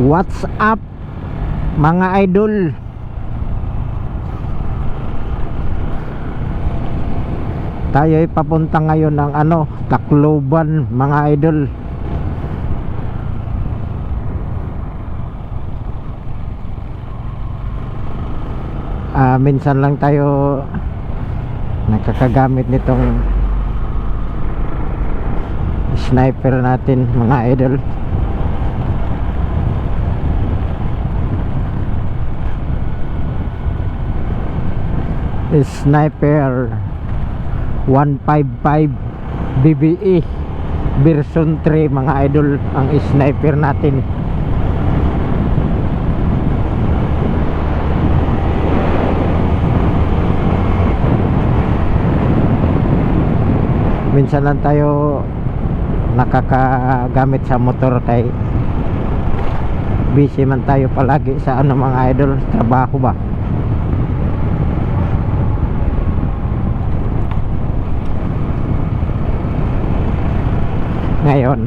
What's up mga idol? Tayo ay papunta ngayon ng ano, Tacloban mga idol. Ah, minsan lang tayo nakakagamit nitong sniper natin mga idol. Sniper 155 BBE version 3 mga idol ang sniper natin. Minsan lang tayo nakakagamit sa motor kay busy man tayo palagi sa ano mga idol trabaho ba ngayon.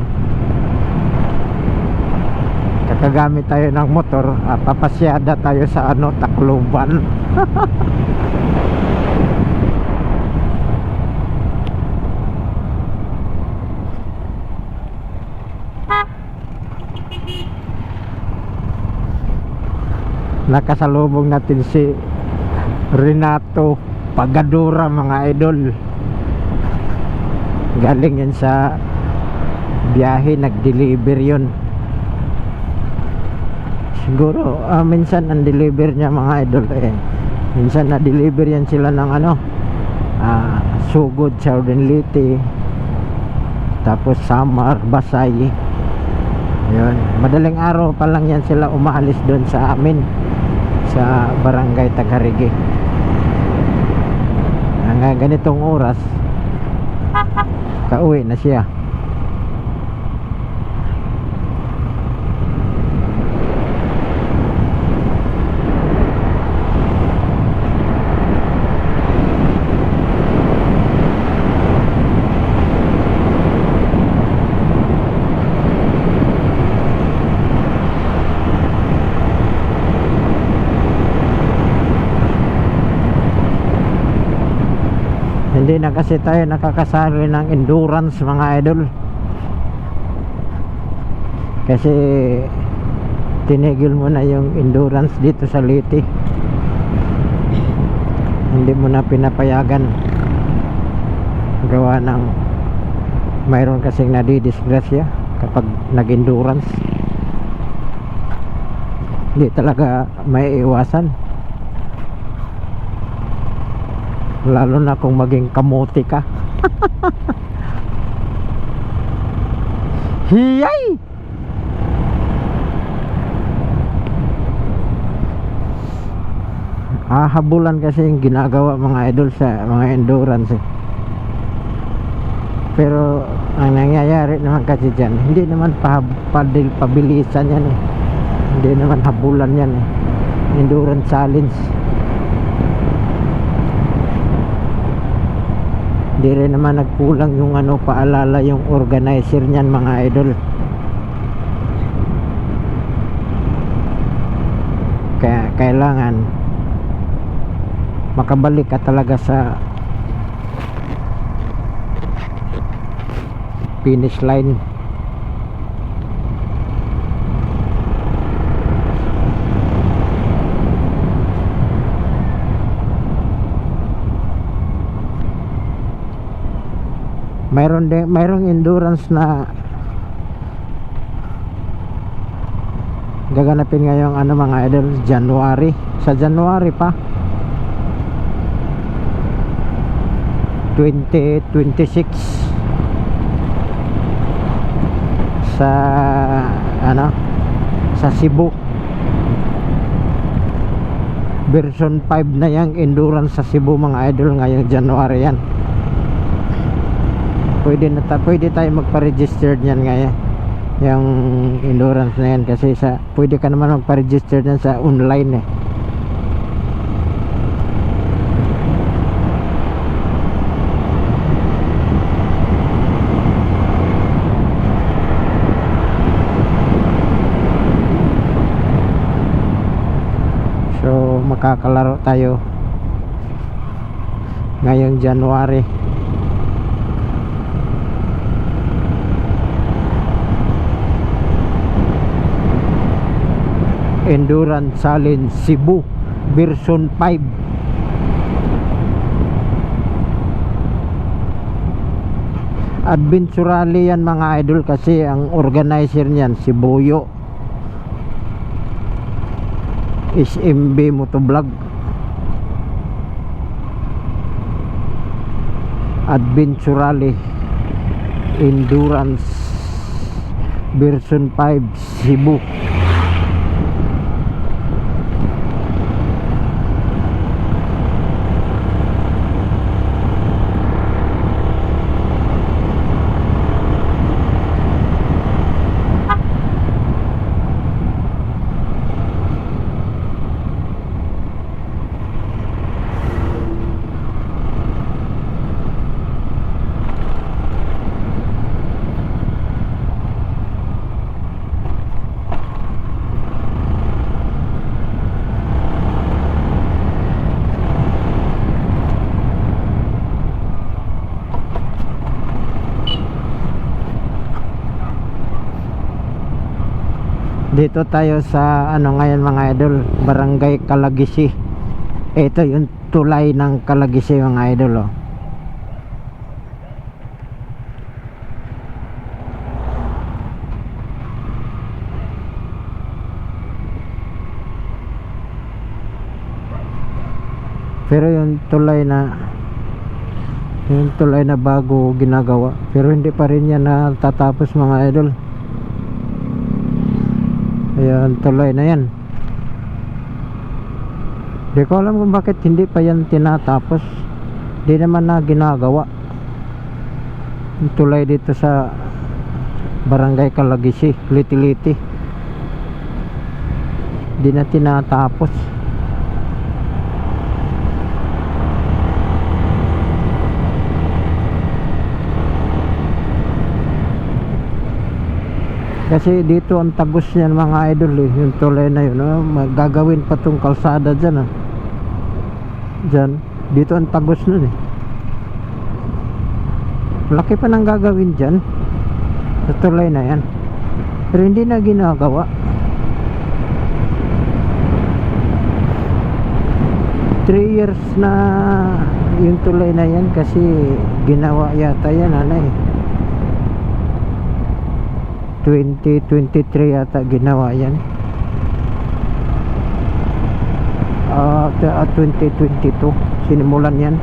Kakagamit tayo ng motor at papasyada tayo sa ano Tacloban. Nakasalubong natin si Renato Pagadura mga idol. Galing yan sa biyahe nag-deliver yun. Siguro ah, minsan ang deliver niya mga idol eh. Minsan na-deliver yan sila ng ano ah, Sugod, Southern Leyte tapos Samar, Basay yun madaling araw pa lang yan sila umaalis doon sa amin sa barangay Tagarigi. Hanggang ganitong oras kauwi na siya hindi na kasi tayo nakakasali ng endurance mga idol. Kasi tinigil mo na yung endurance dito sa Liti hindi mo na pinapayagan. Gawa ng mayroon kasing nadidisgrasya kapag nag-endurance. Hindi talaga may iwasan lalo na kung maging kamote ka. Hiyay! Hahabulan kasi yung ginagawa mga idol sa mga endurance eh. pero ang nangyayari naman kasi dyan hindi naman pa, padil, pabilisan yan eh. Hindi naman habulan yan eh. Endurance challenge Di rin naman nagkulang yung ano paalala yung organizer niyan mga idol. Kaya kailangan makabalik ka talaga sa finish line. Mayroon din mayroong endurance na gaganapin ngayong ano mga idol January. Sa January pa. 2026 sa ano sa Cebu. Version 5 na yung endurance sa Cebu mga idol ngayong January yan pwede, na ta pwede tayo magpa-register niyan ngayon eh. yung endurance na yan kasi sa pwede ka naman magpa-register niyan sa online eh. So makakalaro tayo ngayong January. Endurance Challenge Cebu version 5 Adventure Rally yan mga idol kasi ang organizer niyan si Boyo. SMB Motovlog. Adventure Rally Endurance version 5 Cebu Dito tayo sa ano ngayon mga idol, Barangay Kalagisi. Ito yung tulay ng Kalagisi mga idol oh. Pero yung tulay na yung tulay na bago ginagawa pero hindi pa rin yan natatapos mga idol Ayan, tuloy na yan. Di ko alam kung bakit hindi pa yan tinatapos. Di naman na ginagawa. Tulay dito sa Barangay Kalagisi, Liti-Liti. Di na tinatapos. Kasi dito ang tagos niyan mga idol eh, yung tulay na yun. Oh, magagawin pa tong kalsada dyan ah. Dyan, dito ang tagos nun eh. Laki pa nang gagawin dyan. Sa tulay na yan. Pero hindi na ginagawa. Three years na yung tulay na yan kasi ginawa yata yan ano eh. 2023 yata ginawa yan uh, 2022 sinimulan yan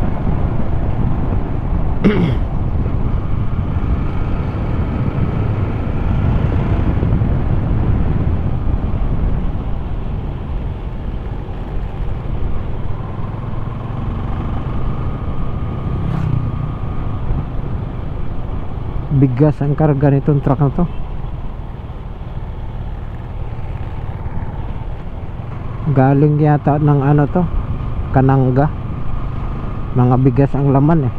bigas ang karga nitong truck na to galing yata ng ano to? Kanangga mga bigas ang laman eh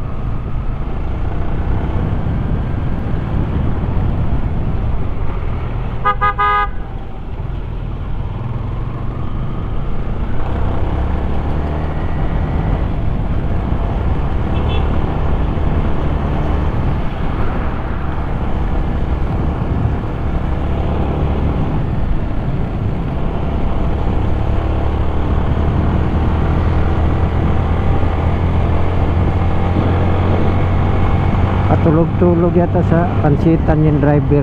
Patulog-tulog yata sa pansitan yung driver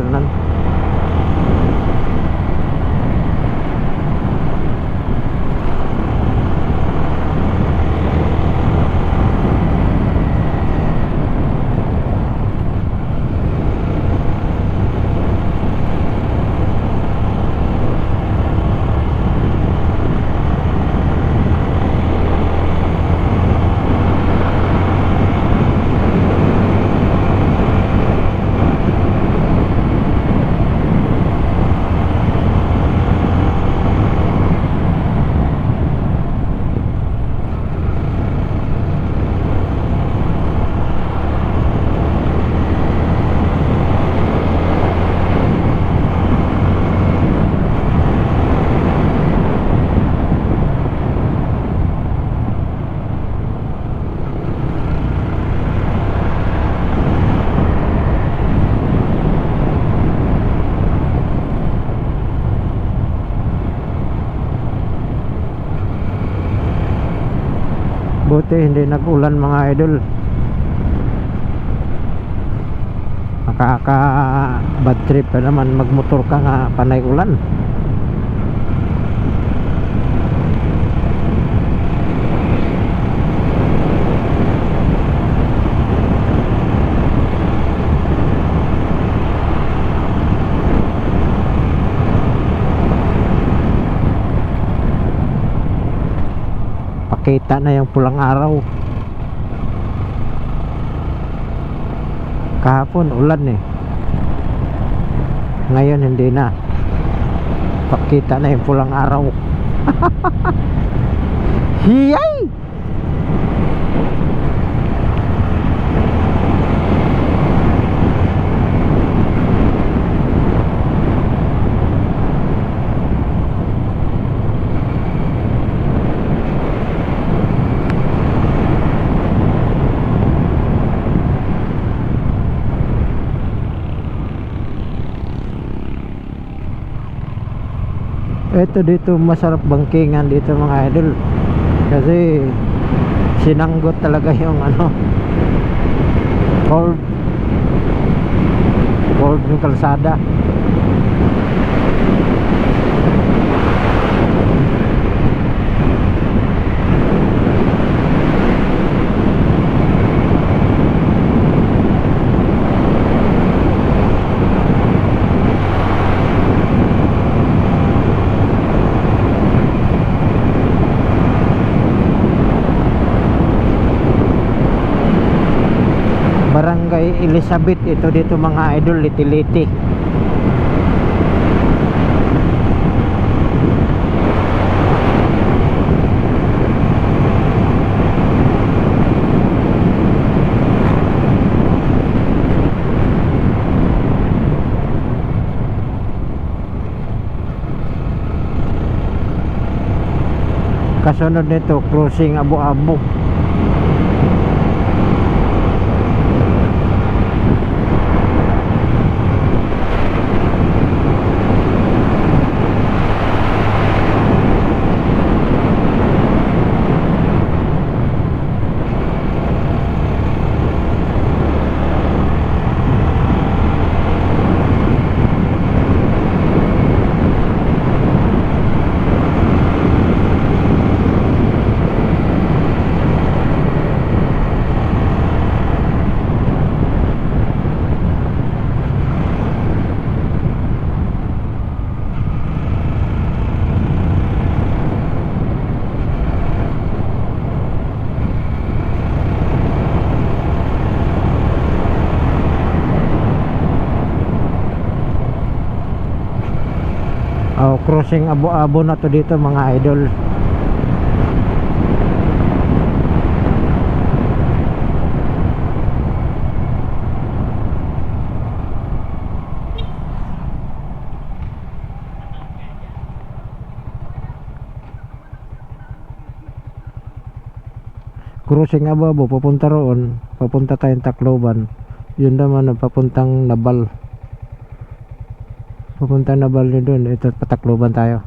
nan. hindi nag-ulan mga idol makaka bad trip pa naman magmotor ka nga panay ulan pakita na yung pulang araw. Kahapon ulan eh. Ngayon hindi na. Pakita na yung pulang araw. Hiyay Ito dito masarap bangkingan dito mga idol. Kasi sinanggot talaga yung ano cold cold yung kalsada Barangay Elizabeth ito dito mga idol litiliti kasunod nito cruising Abu-Abu Oh, crossing abo-abo na to dito mga idol. Crossing abo-abo papunta roon, papunta tayong Tacloban. Yun naman papuntang Nabal. Papunta Nabal yun doon, ito patacloban tayo.